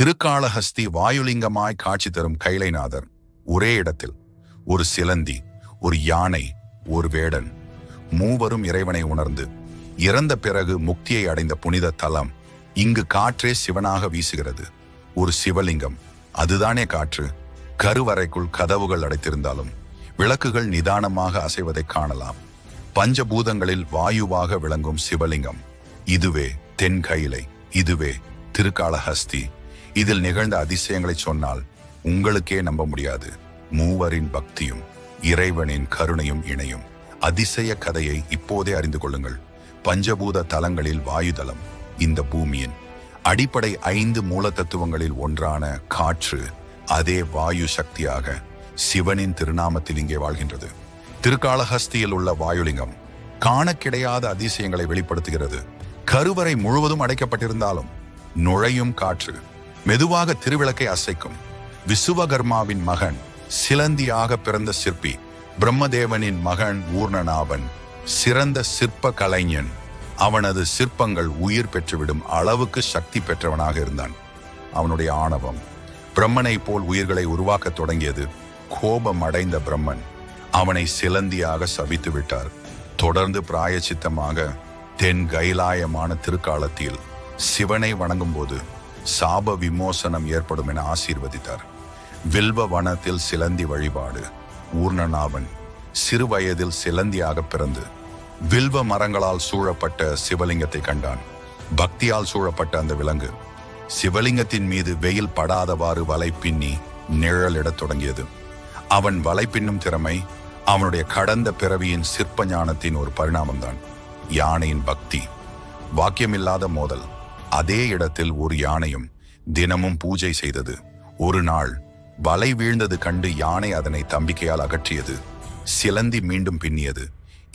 திருக்காளஹஸ்தி வாயுலிங்கமாய் காட்சி தரும் கைலைநாதர் ஒரே இடத்தில். ஒரு சிலந்தி ஒரு யானை ஒரு வேடன். மூவரும் இறைவனை உணர்ந்து இறந்த பிறகு முக்தியை அடைந்த புனித தலம் இங்கு காற்றே சிவனாக வீசுகிறது. ஒரு சிவலிங்கம் அதுதானே காற்று. கருவறைக்குள் கதவுகள் அடைத்திருந்தாலும் விளக்குகள் நிதானமாக அசைவதை காணலாம். பஞ்சபூதங்களில் வாயுவாக விளங்கும் சிவலிங்கம் இதுவே தென் கைலை இதுவே திருக்காளஹஸ்தி இதில் நிகழ்ந்த அதிசயங்களை சொன்னால் உங்களுக்கே நம்ப முடியாது. மூவரின் பக்தியும் இறைவனின் கருணையும் இணையும். அதிசய கதையை இப்போதே அறிந்து கொள்ளுங்கள். பஞ்சபூத தலங்களில் வாயுதலம் இந்த பூமியின் அடிப்படை ஐந்து மூலத்தத்துவங்களில் ஒன்றான காற்று அதே வாயு சக்தியாக சிவனின் திருநாமத்தில் இங்கே வாழ்கின்றது. திருக்காளஹஸ்தியில் உள்ள வாயுலிங்கம் காண கிடையாத அதிசயங்களை வெளிப்படுத்துகிறது. கருவறை முழுவதும் அடைக்கப்பட்டிருந்தாலும் நுழையும் காற்று மெதுவாக திருவிளக்கை அசைக்கும். விசுவகர்மாவின் மகன் சிலந்தியாக பிறந்த சிற்பி பிரம்மதேவனின் மகன் ஊர்ணனாவன் சிறந்த சிற்ப கலைஞன். அவனது சிற்பங்கள் உயிர் பெற்றுவிடும் அளவுக்கு சக்தி பெற்றவனாக இருந்தான். அவனுடைய ஆணவம் பிரம்மனை போல் உயிர்களை உருவாக்கத் தொடங்கியது கோபம் அடைந்த பிரம்மன். அவனை சிலந்தியாக சபித்து விட்டார் தொடர்ந்து பிராயச்சித்தமாக தென் கைலாயமான திருக்காலத்தில் சிவனை வணங்கும் போது சாப விமோசனம் ஏற்படும் என ஆசீர்வதித்தார். வில்வ வனத்தில் சிலந்தி வழிபாடு. ஊர்ணநாபன் சிறு வயதில் சிலந்தியாக பிறந்து வில்வ மரங்களால் சூழப்பட்ட சிவலிங்கத்தை கண்டான். பக்தியால் சூழப்பட்ட அந்த விலங்கு சிவலிங்கத்தின் மீது வெயில் படாதவாறு வலை பின்னி நிழலிடத் தொடங்கியது. அவன் வலை பின்னும் திறமை அவனுடைய கடந்த பிறவியின் சிற்ப ஞானத்தின் ஒரு பரிணாமம்தான். யானையின் பக்தி. வாக்கியமில்லாத மோதல். அதே இடத்தில் ஒரு யானையும் தினமும் பூஜை செய்தது. ஒரு நாள் வலை வீழ்ந்தது கண்டு யானை அதனை தம்பிக்கையால் அகற்றியது. சிலந்தி மீண்டும் பின்னியது.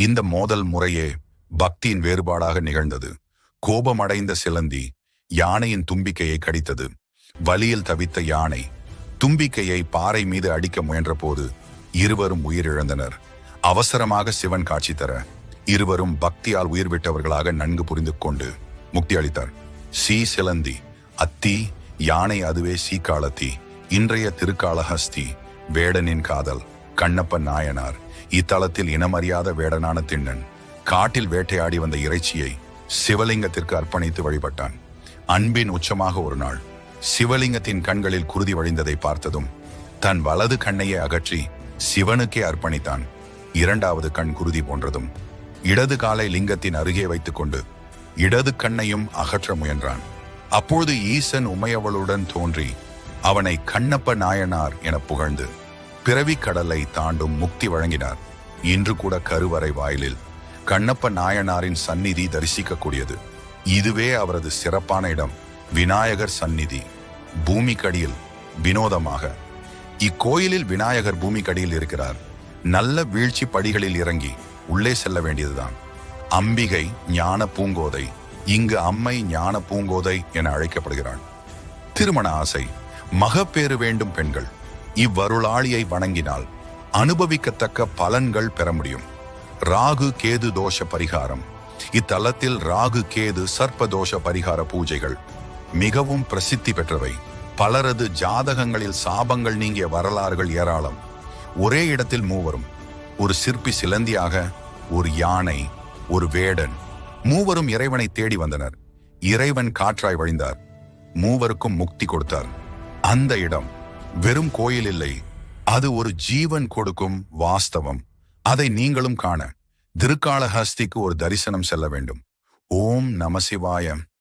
இந்த மோதல் முறையே பக்தியின் வேறுபாடாக நிகழ்ந்தது. கோபமடைந்த சிலந்தி யானையின் தும்பிக்கையை கடித்தது. வலியில் தவித்த யானை தும்பிக்கையை பாறை மீது அடிக்க முயன்றபோது இருவரும் உயிரிழந்தனர். அவசரமாக சிவன் காட்சி தர இருவரும் பக்தியால் உயிர் விட்டவர்களாக நன்கு புரிந்து கொண்டு முக்தி அளித்தார். சி சிலந்தி அத்தி யானை அதுவே சீக்காலத்தி இன்றைய திருக்காளஹஸ்தி வேடனின் காதல் கண்ணப்ப நாயனார் இத்தலத்தில் இனமறியாத வேடனான திண்ணன் காட்டில் வேட்டையாடி வந்த இறைச்சியை சிவலிங்கத்திற்கு அர்ப்பணித்து வழிபட்டான். அன்பின் உச்சமாக ஒரு நாள் சிவலிங்கத்தின் கண்களில் குருதி வழிந்ததை பார்த்ததும் தன் வலது கண்ணையே அகற்றி சிவனுக்கே அர்ப்பணித்தான். இரண்டாவது கண் குருதி போன்றதும் இடது காலை லிங்கத்தின் அருகே வைத்துக்கொண்டு இடது கண்ணையும் அகற்ற முயன்றான். அப்போது ஈசன் உமையவளுடன் தோன்றி அவனை கண்ணப்ப நாயனார் என புகழ்ந்து பிறவி கடலை தாண்டும் முக்தி வழங்கினார். இன்று கூட கருவறை வாயிலில் கண்ணப்ப நாயனாரின் சந்நிதி தரிசிக்கக்கூடியது. இதுவே அவரது சிறப்பான இடம் விநாயகர் சந்நிதி. பூமிக்கடியில் வினோதமாக. இக்கோயிலில் விநாயகர் பூமிக்கடியில் இருக்கிறார். நல்ல வீழ்ச்சி படிகளில் இறங்கி உள்ளே செல்ல வேண்டியதுதான். அம்பிகை ஞான பூங்கோதை இங்கு அம்மை ஞான பூங்கோதை என அழைக்கப்படுகிறாள். திருமண ஆசை மகப்பேறு வேண்டும் பெண்கள் இவ்வருளாளியை வணங்கினால் அனுபவிக்கத்தக்க பலன்கள் பெற முடியும். ராகு கேது தோஷ பரிகாரம் இத்தலத்தில் ராகு கேது சர்ப்ப தோஷ பரிகார பூஜைகள் மிகவும் பிரசித்தி பெற்றவை. பலரது ஜாதகங்களில் சாபங்கள் நீங்கிய வரலாறுகள் ஏராளம். ஒரே இடத்தில் மூவரும் ஒரு சிற்பி சிலந்தியாக ஒரு யானை ஒரு வேடன். மூவரும் இறைவனை தேடி வந்தனர். இறைவன் காற்றாய் வழிந்தார். மூவருக்கும் முக்தி கொடுத்தார். அந்த இடம் வெறும் கோயில் இல்லை. அது ஒரு ஜீவன் கொடுக்கும் வாஸ்தவம். அதை நீங்களும் காண திருக்காளஹஸ்திக்கு ஒரு தரிசனம் செல்ல வேண்டும். ஓம் நமசிவாயம்